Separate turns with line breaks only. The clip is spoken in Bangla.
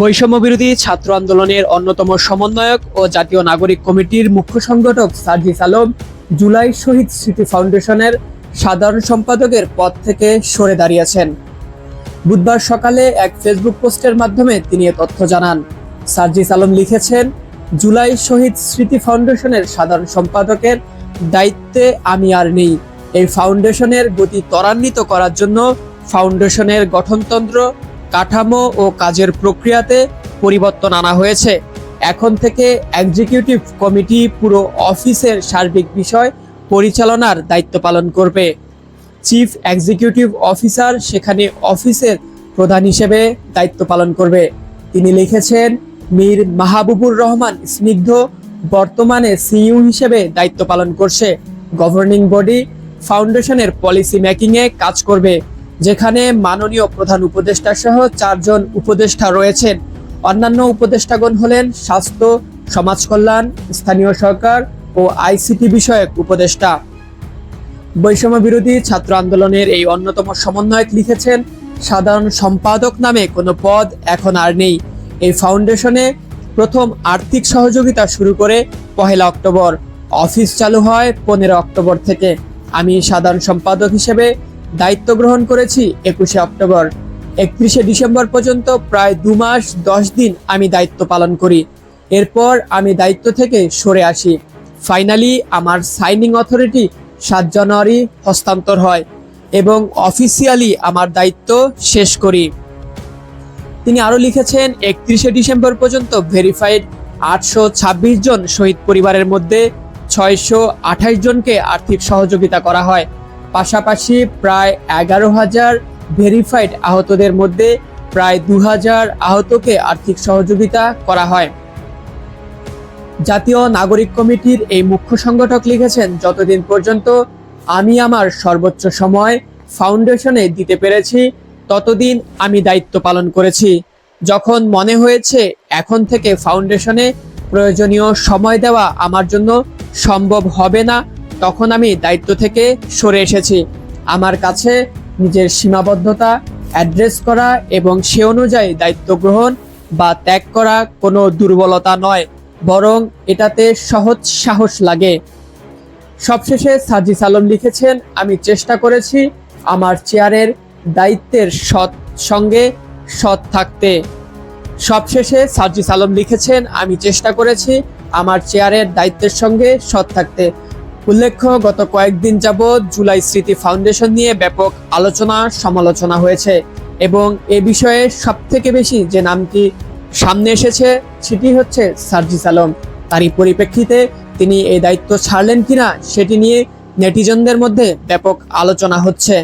বৈষম্য বিরোধী ছাত্র আন্দোলনের অন্যতম সমন্বয়ক ও জাতীয় নাগরিক কমিটির মুখ্য সংগঠক সার্জিস আলম জুলাই শহীদ স্মৃতি ফাউন্ডেশনের সাধারণ সম্পাদকের পদ থেকে সরে দাঁড়িয়েছেন। বুধবার সকালে এক ফেসবুক পোস্টের মাধ্যমে তিনি এ তথ্য জানান। সার্জিস আলম লিখেছেন, জুলাই শহীদ স্মৃতি ফাউন্ডেশনের সাধারণ সম্পাদকের দায়িত্বে আমি আর নেই। এই ফাউন্ডেশনের গতি ত্বরান্বিত করার জন্য ফাউন্ডেশনের গঠনতন্ত্র কাঠামো ও কাজের প্রক্রিয়াতে পরিবর্তন আনা হয়েছে। এখন থেকে এক্সিকিউটিভ কমিটি পুরো অফিসের সার্বিক বিষয় পরিচালনার দায়িত্ব পালন করবে। চিফ এক্সিকিউটিভ অফিসার সেখানে অফিসের প্রধান হিসেবে দায়িত্ব পালন করবে। তিনি লিখেছেন, মীর মাহবুবুর রহমান স্নিগ্ধ, বর্তমানে সিইউ হিসেবে দায়িত্ব পালন করছে। গভর্নিং বডি ফাউন্ডেশনের পলিসি মেকিংয়ে কাজ করবে। যেখানে মাননীয় প্রধান উপদেষ্টা সহ চারজন উপদেষ্টা রয়েছেন। অন্যান্য উপদেষ্টাগণ হলেন স্বাস্থ্য, সমাজ কল্যাণ, স্থানীয় সরকার ও আইসিটি বিষয়ক উপদেষ্টা। বৈষম্য বিরোধী ছাত্র আন্দোলনের এই অন্যতম সমন্বয়ক লিখেছেন, সাধারণ সম্পাদক নামে কোনো পদ এখন আর নেই। এই ফাউন্ডেশনে প্রথম আর্থিক সহযোগিতা শুরু করে পহেলা অক্টোবর। অফিস চালু হয় পনেরো অক্টোবর থেকে। আমি সাধারণ সম্পাদক হিসেবে দায়িত্ব গ্রহণ করেছি একুশে অক্টোবর। একত্রিশে ডিসেম্বর পর্যন্ত প্রায় দু মাস দশ দিন আমি দায়িত্ব পালন করি। এরপর আমি দায়িত্ব থেকে সরে আসি। ফাইনালি আমার সাইনিং অথরিটি সাত জানুয়ারি হস্তান্তর হয় এবং অফিসিয়ালি আমার দায়িত্ব শেষ করি। তিনি আরও লিখেছেন, একত্রিশে ডিসেম্বর পর্যন্ত ভেরিফাইড আটশো ছাব্বিশ জন শহীদ পরিবারের মধ্যে ছয়শো আঠাশ জনকে আর্থিক সহযোগিতা করা হয়। পাশাপাশি প্রায় এগারো হাজার ভেরিফাইড আহতদের মধ্যে প্রায় দু হাজার আহতকে আর্থিক সহযোগিতা করা হয়। জাতীয় নাগরিক কমিটির এই মুখ্য সংগঠক লিখেছেন, যতদিন পর্যন্ত আমি আমার সর্বোচ্চ সময় ফাউন্ডেশনে দিতে পেরেছি, ততদিন আমি দায়িত্ব পালন করেছি। যখন মনে হয়েছে এখন থেকে ফাউন্ডেশনে প্রয়োজনীয় সময় দেওয়া আমার জন্য সম্ভব হবে না তখন আমি দায়িত্ব থেকে সরে এসেছি। আমার কাছে নিজের সীমাবদ্ধতা অ্যাড্রেস করা এবং সে অনুযায়ী দায়িত্ব গ্রহণ বা ত্যাগ করা কোনো দুর্বলতা নয়, বরং এটাতে সহজ সাহস লাগে। সবশেষে সাজিস আলম লিখেছেন, আমি চেষ্টা করেছি আমার চেয়ারের দায়িত্বের সৎ সঙ্গে সৎ থাকতে। সবশেষে সার্জিস আলম লিখেছেন, আমি চেষ্টা করেছি আমার চেয়ারের দায়িত্বের সঙ্গে সৎ থাকতে। উল্লেখ্য, গত কয়েকদিন যাবৎ জুলাই স্মৃতি ফাউন্ডেশন নিয়ে ব্যাপক আলোচনা, সমালোচনা হয়েছে এবং এ বিষয়ে সবথেকে বেশি যে নামটি সামনে এসেছে সেটি হচ্ছে সার্জিস আলম। তারই পরিপ্রেক্ষিতে তিনি এই দায়িত্ব ছাড়লেন কিনা সেটি নিয়ে নেটিজনদের মধ্যে ব্যাপক আলোচনা হচ্ছে।